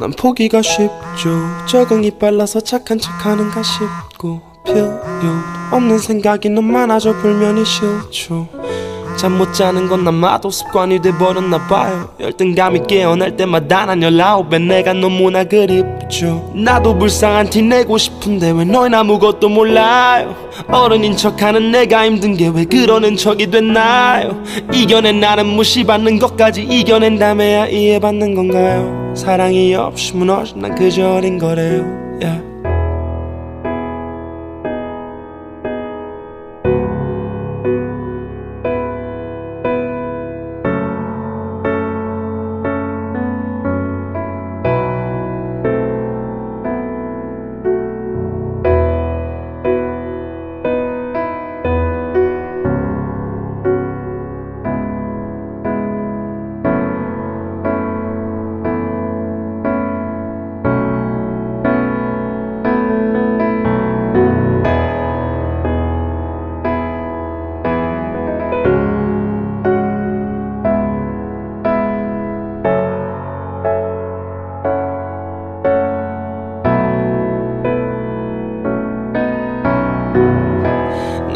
난 포기가 쉽죠. 적응이 빨라서 착한 척하는가 싶고 필요 없는 생각이 너무 많아져 불면이 싫죠 잠 못 자는 건 아마도 습관이 돼버렸나 봐요. 열등감이 깨어날 때마다 난 열아홉에 내가 너무나 그립죠. 나도 불쌍한 티 내고 싶은데 왜 너흰 아무것도 몰라요? 어른인 척하는 내가 힘든 게 왜 그러는 척이 됐나요? 이겨낸 나는 무시받는 것까지 이겨낸 다음에야 이해받는 건가요? 사랑이 없이 무너진 난 그저 어린 거래요. Yeah.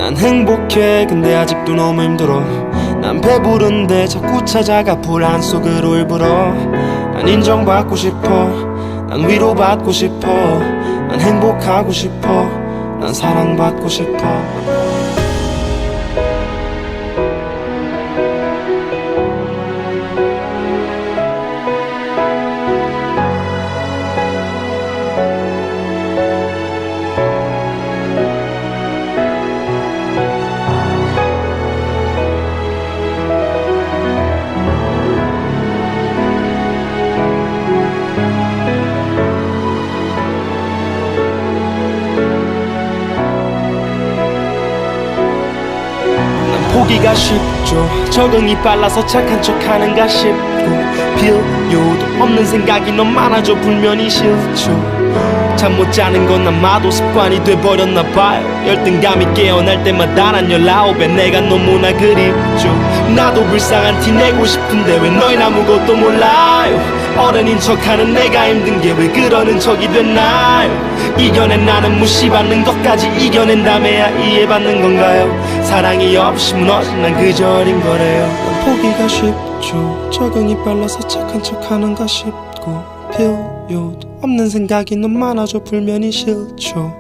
난 행복해. 근데 아직도 너무 힘들어. 난 배부른데 자꾸 찾아가 불안 속으로 일부러. 난 인정받고 싶어. 난 위로받고 싶어. 난 행복하고 싶어. 난 사랑받고 싶어 난 포기가 쉽죠. 적응이 빨라서 착한 척하는가 싶고 필요도 없는 생각이 너무 많아져 불면이 싫죠. 잠 못 자는 건 아마도 습관이 돼버렸나 봐요. 열등감이 깨어날 때마다 난 열아홉에 내가 너무나 그립죠. 나도 불쌍한 티 내고 싶은데 왜 너흰 아무것도 몰라요 어른인 척하는 내가 힘든 게 왜 그러는 척이 됐나요 이겨낸 나는 무시받는 것까지 이겨낸 다음에야 이해받는 건가요? 사랑이 없이 무너진 난 그저 어린 거래요? 난 포기가 쉽죠. 적응이 빨라서 착한 척하는가 싶고 필요도 없는 생각이 너무 많아져 불면이 싫죠.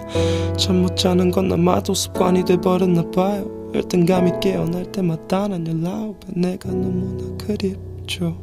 잠 못 자는 건 아마도 습관이 돼버렸나 봐요. 열등감이 깨어날 때마다 난 열아홉에 내가 너무나 그립죠